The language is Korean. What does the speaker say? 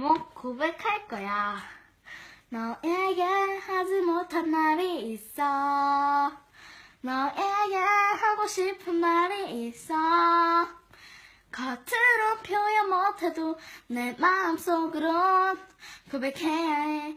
꼭 고백할 거야. 너에게 하지 못한 말이 있어. 너에게 하고 싶은 말이 있어. 겉으로 표현 못해도 내 마음속으론 고백해야 해,